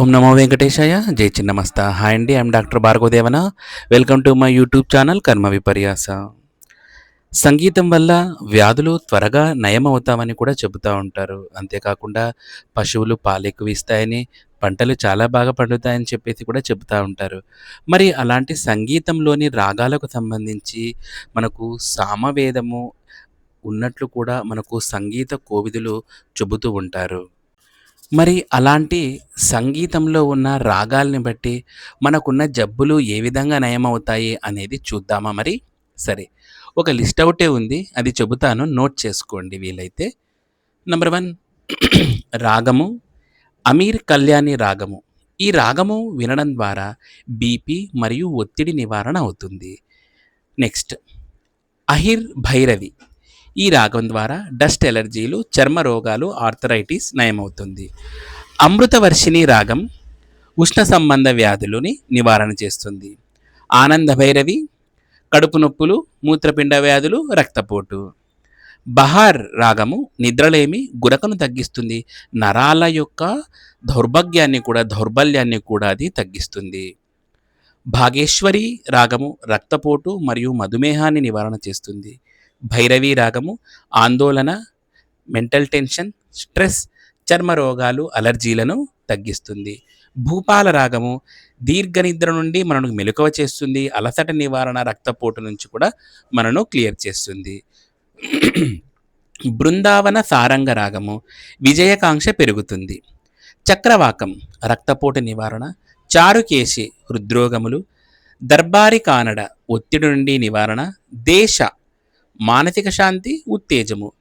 ఓం నమో వెంకటేశాయ. జై చిన్నమస్త. హాయ్ అండి I'm doctor Bhargavadevana. Welcome to my YouTube channel కర్మ విపర్యాస. సంగీతం వల్ల వ్యాధులు త్వరగా నయం అవుతామని కూడా చెబుతూ ఉంటారు. అంతేకాకుండా పశువులు పాలు ఎక్కువ ఇస్తాయని పంటలు చాలా బాగా పండుతాయని చెప్పేసి కూడా చెబుతూ ఉంటారు. మరి అలాంటి సంగీతంలోని రాగాలకు సంబంధించి మనకు సామవేదము ఉన్నట్లు కూడా మనకు సంగీత కోవిదులు చెబుతూ ఉంటారు. మరి అలాంటి సంగీతంలో ఉన్న రాగాల్ని బట్టి మనకున్న జబ్బులు ఏ విధంగా నయమవుతాయి అనేది చూద్దామా మరి? సరే ఒక లిస్ట్ అవుటే ఉంది. అది చెబుతాను. నోట్ చేసుకోండి వీలైతే. నెంబర్ వన్ రాగము అమీర్ కళ్యాణి రాగము. ఈ రాగము వినడం ద్వారా బీపీ మరియు ఒత్తిడి నివారణ అవుతుంది. నెక్స్ట్ అహిర్ భైరవి. ఈ రాగం ద్వారా డస్ట్ ఎలర్జీలు చర్మ రోగాలు ఆర్థరైటిస్ నయమవుతుంది. అమృతవర్షిణి రాగం ఉష్ణ సంబంధ వ్యాధులని నివారణ చేస్తుంది. ఆనంద భైరవి కడుపు నొప్పులు మూత్రపిండ వ్యాధులు రక్తపోటు. బహార్ రాగము నిద్రలేమి గురకను తగ్గిస్తుంది. నరాల యొక్క దౌర్భాగ్యాన్ని కూడా దౌర్బల్యాన్ని కూడా అది తగ్గిస్తుంది. భాగేశ్వరి రాగము రక్తపోటు మరియు మధుమేహాన్ని నివారణ చేస్తుంది. భైరవి రాగము ఆందోళన మెంటల్ టెన్షన్ స్ట్రెస్ చర్మ రోగాలు అలర్జీలను తగ్గిస్తుంది. భూపాల రాగము దీర్ఘ నిద్ర నుండి మనను మెలకువ చేస్తుంది. అలసట నివారణ రక్తపోటు నుంచి కూడా మనను క్లియర్ చేస్తుంది. బృందావన సారంగ రాగము విజయకాంక్ష పెరుగుతుంది. చక్రవాకం రక్తపోటు నివారణ చారుకేసి హృద్రోగములు దర్బారి కానడ ఒత్తిడి నుండి నివారణ దేశ మానసిక శాంతి ఉత్తేజము.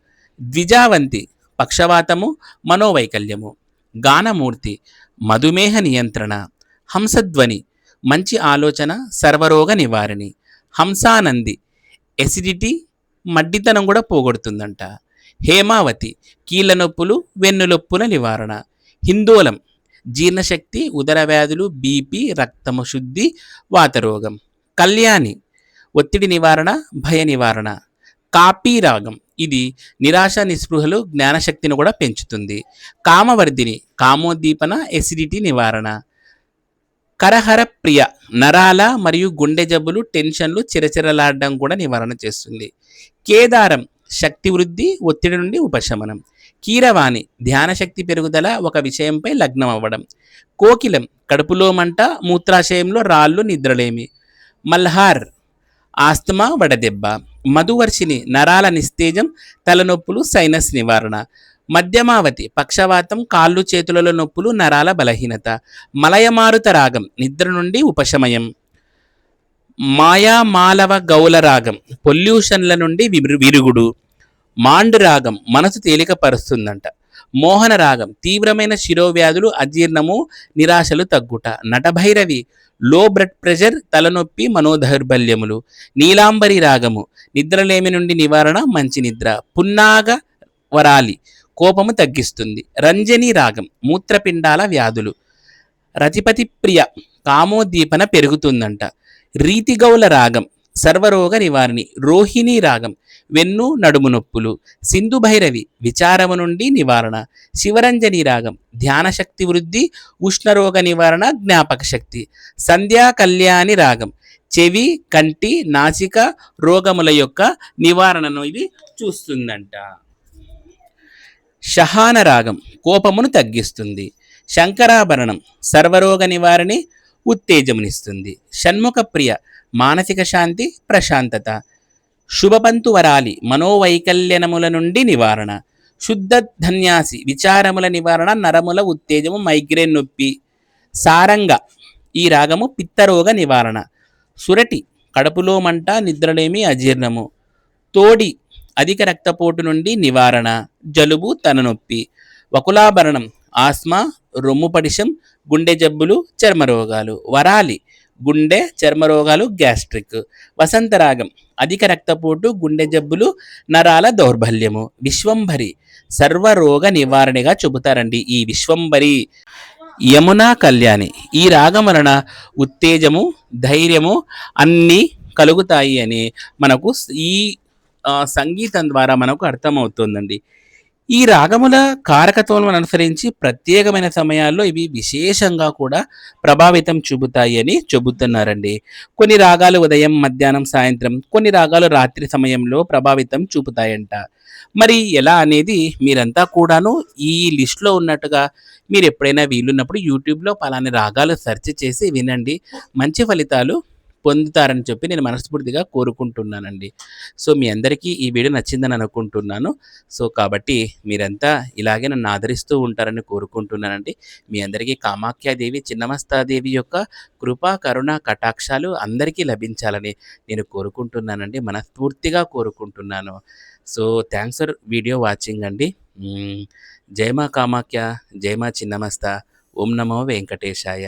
ద్విజావంతి పక్షవాతము మనోవైకల్యము. గానమూర్తి మధుమేహ నియంత్రణ. హంసధ్వని మంచి ఆలోచన సర్వరోగ నివారణి. హంసానంది ఎసిడిటీ మడ్డితనం కూడా పోగొడుతుందంట. హేమావతి కీళ్ళ నొప్పులు వెన్నులొప్పుల నివారణ. హిందోలం జీర్ణశక్తి ఉదర వ్యాధులు బీపీ రక్తము శుద్ధి వాతరోగం. కళ్యాణి ఒత్తిడి నివారణ భయ నివారణ. కాపీ రాగం ఇది నిరాశ నిస్పృహలు జ్ఞానశక్తిని కూడా పెంచుతుంది. కామవర్ధిని కామోద్దీపన ఎసిడిటీ నివారణ. కరహర ప్రియ నరాల మరియు గుండె జబ్బులు టెన్షన్లు చిరచిరలాడడం కూడా నివారణ చేస్తుంది. కేదారం శక్తి వృద్ధి ఒత్తిడి నుండి ఉపశమనం. కీరవాణి ధ్యానశక్తి పెరుగుదల ఒక విషయంపై లగ్నం అవ్వడం. కోకిలం కడుపులో మంట మూత్రాశయంలో రాళ్ళు నిద్రలేమి. మల్హార్ ఆస్తమా వడదెబ్బ. మధువర్షిని నరాల నిస్తేజం తలనొప్పులు సైనస్ నివారణ. మధ్యమావతి పక్షవాతం కాళ్ళు చేతులలో నొప్పులు నరాల బలహీనత. మలయమారుత రాగం నిద్ర నుండి ఉపశమయం. మాయామాలవ గౌల రాగం పొల్యూషన్ల నుండి విరుగుడు. మాండు రాగం మనసు తేలికపరుస్తుందంట. మోహన రాగం తీవ్రమైన శిరోవ్యాధులు అజీర్ణము నిరాశలు తగ్గుట. నటభైరవి లో బ్లడ్ ప్రెషర్ తలనొప్పి మనోదౌర్బల్యములు. నీలాంబరి రాగము నిద్రలేమి నుండి నివారణ మంచి నిద్ర. పున్నాగ వరాలి కోపము తగ్గిస్తుంది. రంజని రాగం మూత్రపిండాల వ్యాధులు. రతిపతి ప్రియ కామోద్దీపన పెరుగుతుందంట. రీతిగౌల రాగం సర్వరోగ నివారణి. రోహిణి రాగం. వెన్ను నడుము నొప్పులు. సింధు భైరవి. విచారము నుండి నివారణ. శివరంజని రాగం. ధ్యానశక్తి వృద్ధి. ఉష్ణరోగ నివారణ. జ్ఞాపక శక్తి. సంధ్యా కళ్యాణి రాగం. చెవి కంటి నాసిక రోగముల యొక్క నివారణను ఇది చూస్తుందంట. షహాన రాగం. కోపమును తగ్గిస్తుంది. శంకరాభరణం. సర్వరోగ నివారణి. ఉత్తేజమునిస్తుంది. షణ్ముఖ ప్రియ మానసిక శాంతి ప్రశాంతత. శుభపంతు వరాలి మనోవైకల్యనముల నుండి నివారణ. శుద్ధ ధన్యాసి విచారముల నివారణ నరముల ఉత్తేజము మైగ్రేన్ నొప్పి. సారంగ ఈ రాగము పిత్తరోగ నివారణ. సురటి కడుపులో మంట నిద్రలేమి అజీర్ణము. తోడి అధిక రక్తపోటు నుండి నివారణ. జలుబు తననొప్పి వకులాభరణం ఆస్మా రొమ్ము పడిశం గుండె జబ్బులు చర్మరోగాలు. వరాలి గుండె చర్మరోగాలు గ్యాస్ట్రిక్. వసంతరాగం అధిక రక్తపోటు గుండె జబ్బులు నరాల దౌర్బల్యము. విశ్వంభరి సర్వరోగ నివారణగా చెబుతారండి ఈ విశ్వంభరి. యమునా కళ్యాణి ఈ రాగం వలన ఉత్తేజము ధైర్యము అన్నీ కలుగుతాయి అని మనకు ఈ సంగీతం ద్వారా మనకు అర్థమవుతుందండి. ఈ రాగముల కారకత్వం అనుసరించి ప్రత్యేకమైన సమయాల్లో ఇవి విశేషంగా కూడా ప్రభావితం చూపుతాయి అని చెబుతున్నారండి. కొన్ని రాగాలు ఉదయం మధ్యాహ్నం సాయంత్రం కొన్ని రాగాలు రాత్రి సమయంలో ప్రభావితం చూపుతాయంట. మరి ఎలా అనేది మీరంతా కూడాను ఈ లిస్ట్లో ఉన్నట్టుగా మీరు ఎప్పుడైనా వీలున్నప్పుడు యూట్యూబ్లో పలాని రాగాలు సెర్చ్ చేసి వినండి. మంచి ఫలితాలు పొందుతారని చెప్పి నేను మనస్ఫూర్తిగా కోరుకుంటున్నానండి. సో మీ అందరికీ ఈ వీడియో నచ్చిందని అనుకుంటున్నాను. సో కాబట్టి మీరంతా ఇలాగే నన్ను ఆదరిస్తూ ఉంటారని కోరుకుంటున్నానండి. మీ అందరికీ కామాఖ్యాదేవి చిన్నమస్తాదేవి యొక్క కృపా కరుణ కటాక్షాలు అందరికీ లభించాలని నేను కోరుకుంటున్నానండి. మనస్ఫూర్తిగా కోరుకుంటున్నాను. So thanks for video watching అండి. జయమా జై మా కామాఖ్య జయమా చిన్నమస్త. ఓం నమో వెంకటేశాయ.